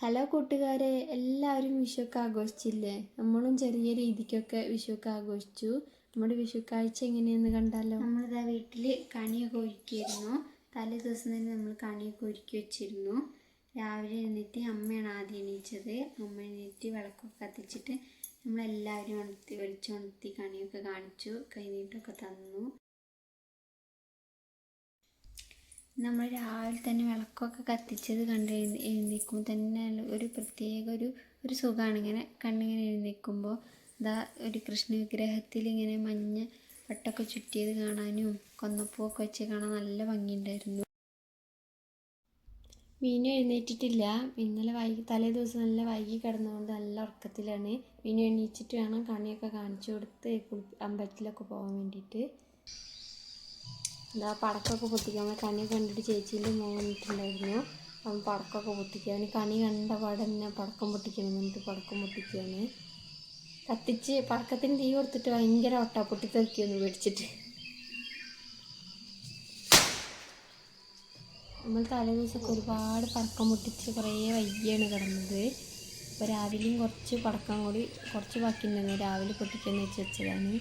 Hello കൂട്ടുകാരെ എല്ലാവരും വിഷുവൊക്കെ ആഘോഷിച്ചില്ലേ? നമ്മളും ചെറിയ രീതിക്കൊക്കെ വിഷുവൊക്കെ ആഘോഷിച്ചു. നമ്മുടെ വിഷു കാഴ്ച എങ്ങനെയെന്ന് കണ്ടാലോ? നമ്മളിതാ വീട്ടിൽ കണിയൊക്കെ ഒരുക്കിയിരുന്നു. തലേ ദിവസം തന്നെ നമ്മൾ കണിയൊക്കെ ഒരുക്കി വെച്ചിരുന്നു. രാവിലെ എഴുന്നേറ്റ് അമ്മയാണ് ആദ്യം എണീച്ചത്. അമ്മ എണീറ്റ് വിളക്കൊക്കെ കത്തിച്ചിട്ട് നമ്മളെല്ലാവരും ഉണർത്തി വെളിച്ചുണർത്തി കണിയൊക്കെ കാണിച്ചു കൈനീട്ടൊക്കെ തന്നു. നമ്മൾ രാവിലെ തന്നെ വിളക്കൊക്കെ കത്തിച്ചത് കണ്ട് എഴുന്ന- എഴുന്നേൽക്കുമ്പോൾ തന്നെ ഒരു പ്രത്യേക ഒരു ഒരു സുഖമാണ്. ഇങ്ങനെ കണ്ണിങ്ങനെ എഴുന്നേൽക്കുമ്പോൾ ഇതാ ഒരു കൃഷ്ണ വിഗ്രഹത്തിൽ ഇങ്ങനെ മഞ്ഞ പട്ടൊക്കെ ചുറ്റിയത് കാണാനും കൊന്നപ്പൂവൊക്കെ വെച്ച് കാണാൻ നല്ല ഭംഗിയുണ്ടായിരുന്നു. മീനു എഴുന്നേറ്റിട്ടില്ല. ഇന്നലെ വൈകി തലേ ദിവസം നല്ല വൈകി കിടന്നുകൊണ്ട് നല്ല ഉറക്കത്തിലാണ്. മീനു എണീച്ചിട്ട് വേണം കണിയൊക്കെ കാണിച്ചു കൊടുത്ത് അമ്പലത്തിലൊക്കെ പോകാൻ വേണ്ടിയിട്ട്. എന്താ പടക്കമൊക്കെ പൊട്ടിക്കാൻ കണി കണ്ടിട്ട് ചേച്ചീന്റെ മോൻ വന്നിട്ടുണ്ടായിരുന്നു. അവൻ പടക്കമൊക്കെ പൊട്ടിക്കുക അവന് കണി കണ്ട പാടെ തന്നെ പടക്കം പൊട്ടിക്കണം എന്നിട്ട് പടക്കം പൊട്ടിക്കുകയാണ്. കത്തിച്ച് പടക്കത്തിന് തീ കൊടുത്തിട്ട് ഭയങ്കര ഒട്ടാ പൊട്ടിത്തെറിക്കൊന്ന് മേടിച്ചിട്ട് നമ്മൾ തലേ ദിവസമൊക്കെ ഒരുപാട് പടക്കം പൊട്ടിച്ച് കുറേ വൈകിയാണ് കിടന്നത്. അപ്പോൾ രാവിലെയും കുറച്ച് പടക്കം കൂടി കുറച്ച് ബാക്കിയുണ്ടായിരുന്നു. രാവിലെ പൊട്ടിക്കാന്ന് വെച്ച് വെച്ചതാണ്.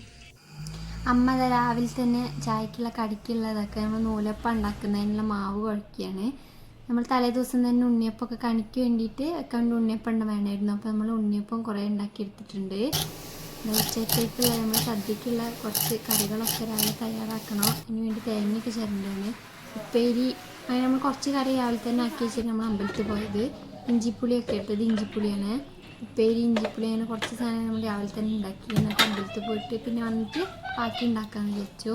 അമ്മ രാവിലെ തന്നെ ചായക്കുള്ള കടിക്കുള്ളതൊക്കെ നമ്മൾ നൂലപ്പം ഉണ്ടാക്കുന്നതിനുള്ള മാവ് കുഴക്കുകയാണ്. നമ്മൾ തലേ ദിവസം തന്നെ ഉണ്ണിയപ്പമൊക്കെ കണിക്ക് വേണ്ടിയിട്ട് കണ്ട് ഉണ്ണിയപ്പം ഉണ്ട് വേണമായിരുന്നു. അപ്പോൾ നമ്മൾ ഉണ്ണിയപ്പം കുറേ ഉണ്ടാക്കിയെടുത്തിട്ടുണ്ട് ഉച്ചത്തേക്കുള്ള നമ്മൾ സദ്യക്കുള്ള കുറച്ച് കറികളൊക്കെ രാവിലെ തയ്യാറാക്കണം. അതിന് വേണ്ടി തേങ്ങയൊക്കെ ചേരേണ്ടതാണ്. ഉപ്പേരി അങ്ങനെ നമ്മൾ കുറച്ച് കറി രാവിലെ തന്നെ ആക്കി വെച്ചിട്ട് നമ്മൾ അമ്പലത്തിൽ പോയത്. ഇഞ്ചിപ്പുളിയൊക്കെ എടുത്തത് ഇഞ്ചിപ്പുളിയാണ്. ഉപ്പേരി ഇഞ്ചിപ്പുളി അങ്ങനെ കുറച്ച് സാധനം നമ്മൾ രാവിലെ തന്നെ ഉണ്ടാക്കി. എന്നിട്ട് അമ്പലത്തിൽ പോയിട്ട് പിന്നെ വന്നിട്ട് ബാക്കി ഉണ്ടാക്കാമെന്ന് വിചാരിച്ചു.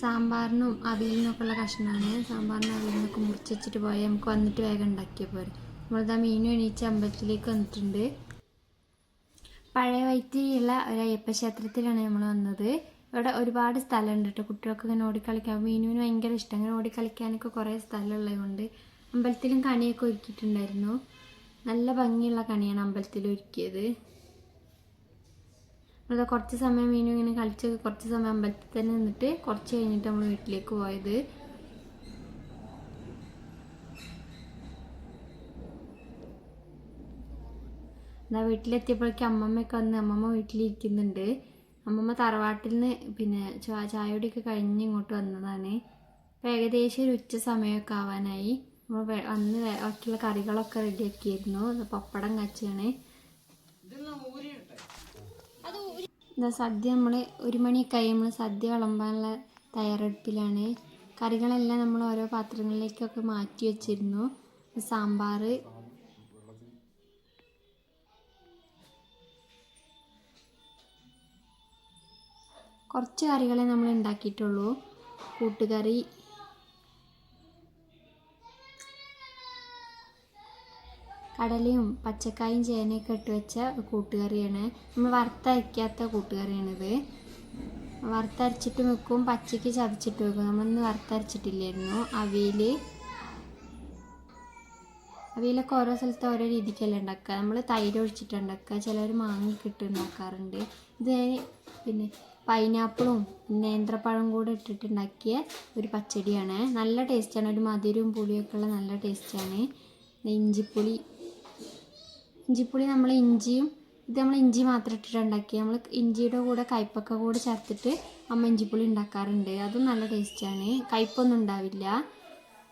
സാമ്പാറിനും അവിയലിനൊക്കെ ഉള്ള കഷ്ണമാണ്. സാമ്പാറിനും അവിയലിനൊക്കെ മുറിച്ച് വെച്ചിട്ട് പോയാൽ നമുക്ക് വന്നിട്ട് വേഗം ഉണ്ടാക്കിയാൽ പോരെ. നമ്മളിതാ മീനും എണീച്ച് അമ്പലത്തിലേക്ക് വന്നിട്ടുണ്ട്. പഴയ വൈത്തിരിയുള്ള ഒരു അയ്യപ്പ ക്ഷേത്രത്തിലാണ് നമ്മൾ വന്നത്. ഇവിടെ ഒരുപാട് സ്ഥലമുണ്ട് കേട്ടോ. കുട്ടികൾക്ക് ഇങ്ങനെ ഓടിക്കളിക്കാൻ. മീനുവിന് ഭയങ്കര ഇഷ്ടം. അങ്ങനെ ഓടിക്കളിക്കാനൊക്കെ കുറേ സ്ഥലമുള്ളത് കൊണ്ട് അമ്പലത്തിലും കണിയൊക്കെ ഒരുക്കിയിട്ടുണ്ടായിരുന്നു. നല്ല ഭംഗിയുള്ള കണിയാണ് അമ്പലത്തിൽ ഒരുക്കിയത്. നമ്മളത് കുറച്ച് സമയം മീനു ഇങ്ങനെ കളിച്ച് കുറച്ച് സമയം അമ്പലത്തിൽ തന്നെ നിന്നിട്ട് കുറച്ച് കഴിഞ്ഞിട്ട് നമ്മൾ വീട്ടിലേക്ക് പോയത്. എന്നാൽ വീട്ടിലെത്തിയപ്പോഴേക്കും അമ്മമ്മയൊക്കെ വന്ന് അമ്മമ്മ വീട്ടിലിരിക്കുന്നുണ്ട്. അമ്മമ്മ തറവാട്ടിൽ നിന്ന് പിന്നെ ചായയോടെയൊക്കെ കഴിഞ്ഞ് ഇങ്ങോട്ട് വന്നതാണ്. ഏകദേശം ഒരു ഉച്ച സമയമൊക്കെ ആവാനായി. നമ്മൾ അന്ന് ബാക്കിയുള്ള കറികളൊക്കെ റെഡിയാക്കിയിരുന്നു. ആക്കിയിരുന്നു പപ്പടം കച്ചാണ് എന്താ സദ്യ നമ്മൾ ഒരു മണിയൊക്കെ ആയി നമ്മൾ സദ്യ വിളമ്പാനുള്ള തയ്യാറെടുപ്പിലാണ്. കറികളെല്ലാം നമ്മൾ ഓരോ പാത്രങ്ങളിലേക്കൊക്കെ മാറ്റി വെച്ചിരുന്നു. സാമ്പാർ കുറച്ച് കറികളെ നമ്മൾ ഉണ്ടാക്കിയിട്ടുള്ളൂ. കൂട്ടുകറി. കടലയും പച്ചക്കായും ചേനയൊക്കെ ഇട്ട് വെച്ച കൂട്ടുകറിയാണ്. നമ്മൾ വറുത്തരയ്ക്കാത്ത കൂട്ടുകറിയാണിത്. വറുത്തരച്ചിട്ട് വെക്കും പച്ചയ്ക്ക് ചതച്ചിട്ട് വെക്കും. നമ്മളിന്ന് വറുത്തരച്ചിട്ടില്ലായിരുന്നു. അവിയൽ അവിയലൊക്കെ ഓരോ സ്ഥലത്ത് ഓരോ രീതിക്കല്ലേ ഉണ്ടാക്കുക. നമ്മൾ തൈര് ഒഴിച്ചിട്ട് ഉണ്ടാക്കുക. ചിലർ മാങ്ങയൊക്കെ ഇട്ട് ഉണ്ടാക്കാറുണ്ട്. ഇത് പിന്നെ പൈനാപ്പിളും നേന്ത്രപ്പഴം കൂടെ ഇട്ടിട്ടുണ്ടാക്കിയ ഒരു പച്ചടിയാണ്. നല്ല ടേസ്റ്റാണ് ഒരു മധുരവും പുളിയൊക്കെ ഉള്ള നല്ല ടേസ്റ്റാണ് ഇഞ്ചിപ്പുളി ഇഞ്ചിപ്പുളി നമ്മൾ ഇഞ്ചിയും ഇത് നമ്മൾ ഇഞ്ചി മാത്രം ഇട്ടിട്ട് ഉണ്ടാക്കി നമ്മൾ ഇഞ്ചിയുടെ കൂടെ കയ്പ്പൊക്കെ കൂടെ ചേർത്തിട്ട് അമ്മ ഇഞ്ചിപ്പുളി ഉണ്ടാക്കാറുണ്ട്. അതും നല്ല ടേസ്റ്റാണ് കയ്പ്പൊന്നും ഉണ്ടാവില്ല.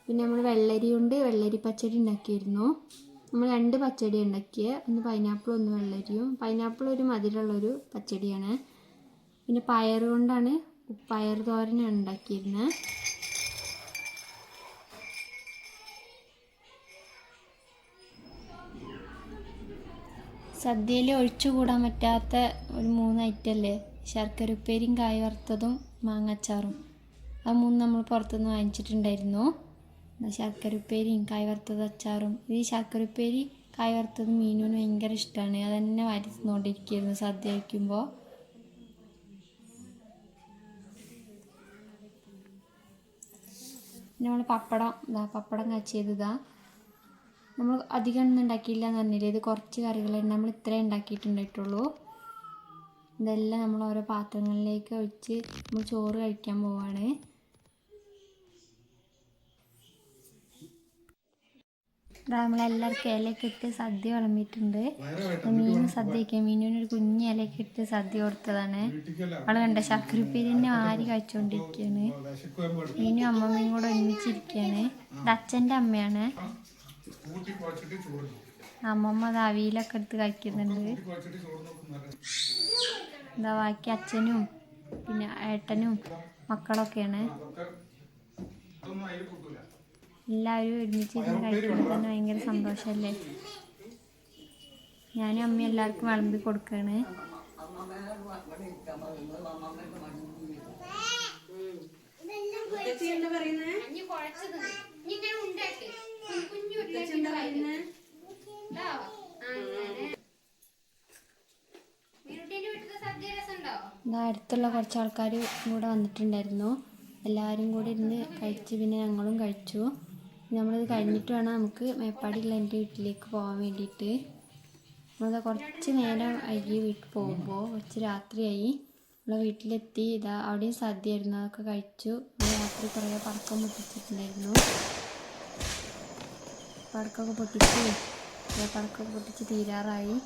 പിന്നെ നമ്മൾ വെള്ളരി ഉണ്ട് വെള്ളരി പച്ചടി ഉണ്ടാക്കിയിരുന്നു. നമ്മൾ രണ്ട് പച്ചടി ഉണ്ടാക്കിയ. ഒന്ന് പൈനാപ്പിളും ഒന്ന് വെള്ളരിയും. പൈനാപ്പിൾ ഒരു മധുരമുള്ളൊരു പച്ചടിയാണ്. പിന്നെ പയർ കൊണ്ടാണ് പയർ തോരനാണ് ഉണ്ടാക്കിയിരുന്നത് സദ്യയിൽ ഒഴിച്ചുകൂടാൻ പറ്റാത്ത ഒരു മൂന്ന് ഐറ്റം അല്ലേ ശർക്കര ഉപ്പേരിയും കായ വറുത്തതും മാങ്ങാച്ചാറും. ആ മൂന്ന് നമ്മൾ പുറത്തുനിന്ന് വാങ്ങിച്ചിട്ടുണ്ടായിരുന്നു. ശർക്കര ഉപ്പേരിയും കായ വറുത്തത് അച്ചാറും. ഈ ശർക്കര ഉപ്പേരി കായ വറുത്തത് മീനുവിന് ഭയങ്കര ഇഷ്ടമാണ് അത് തന്നെ വാരി സദ്യ വയ്ക്കുമ്പോൾ പിന്നെ നമ്മൾ പപ്പടം ഇതാ പപ്പടം കാച്ചിയതാ നമ്മൾ അധികം ഒന്നും ഉണ്ടാക്കിയില്ല എന്ന് പറഞ്ഞില്ലേ? ഇത് കുറച്ച് കറികൾ നമ്മൾ ഇത്രേ ഉണ്ടാക്കിയിട്ടുണ്ടായിട്ടുള്ളൂ. ഇതെല്ലാം നമ്മൾ ഓരോ പാത്രങ്ങളിലേക്ക് ഒഴിച്ച് നമ്മൾ ചോറ് കഴിക്കാൻ പോവാണ്. നമ്മളെല്ലാവർക്കും ഇലയൊക്കെ ഇട്ട് സദ്യ വിളമ്പിയിട്ടുണ്ട്. മീനും സദ്യ വയ്ക്കാൻ മീനിനൊരു കുഞ്ഞ് ഇലയൊക്കെ ഇട്ട് സദ്യ കൊടുത്തതാണ്. അവൾ കണ്ട ശക്രിപ്പേരിനെ ആരി കഴിച്ചുകൊണ്ടിരിക്കുകയാണ് മീനും അമ്മമ്മയും കൂടെ ഒരുമിച്ചിരിക്കുകയാണ് ഇത് അച്ഛന്റെ അമ്മയാണ്. അമ്മമ്മ അത് അവിയിലൊക്കെ എടുത്ത് കഴിക്കുന്നുണ്ട്. എന്താ ബാക്കി അച്ഛനും പിന്നെ ഏട്ടനും മക്കളൊക്കെയാണ്. എല്ലാവരും ഒരുമിച്ച് ഇരുന്ന് കഴിക്കുമ്പോൾ തന്നെ ഭയങ്കര സന്തോഷമല്ലേ ഞാനും അമ്മയും എല്ലാവർക്കും വിളമ്പി കൊടുക്കുകയാണ് ഇതാ അടുത്തുള്ള കുറച്ച് ആൾക്കാർ കൂടെ വന്നിട്ടുണ്ടായിരുന്നു. എല്ലാവരും കൂടി ഇരുന്ന് കഴിച്ച് പിന്നെ ഞങ്ങളും കഴിച്ചു. നമ്മളിത് കഴിഞ്ഞിട്ട് വേണം നമുക്ക് മേപ്പാടിയുള്ള എന്റെ വീട്ടിലേക്ക് പോകാൻ വേണ്ടിയിട്ട്. നമ്മളത് കുറച്ച് നേരം ആയി വീട്ടിൽ പോകുമ്പോൾ കുറച്ച് രാത്രിയായി. നമ്മളെ വീട്ടിലെത്തി ഇതാ അവിടെയും സദ്യയായിരുന്നു അതൊക്കെ കഴിച്ചു. രാത്രി കുറേ പടക്കം പൊട്ടിച്ചിട്ടുണ്ടായിരുന്നു. പടക്കമൊക്കെ പൊട്ടിച്ച് പടക്കമൊക്കെ പൊട്ടിച്ച് തീരാറായി.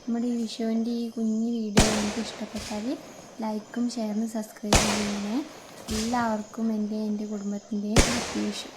നമ്മുടെ ഈ വിഷുവിന്റെ ഈ കുഞ്ഞു വീഡിയോ നിങ്ങൾക്ക് ഇഷ്ടപ്പെട്ടാൽ ലൈക്കും ഷെയറും സബ്സ്ക്രൈബ് ചെയ്യണേ എല്ലാവർക്കും എന്റെ എന്റെ കുടുംബത്തിന്റെയും വിഷു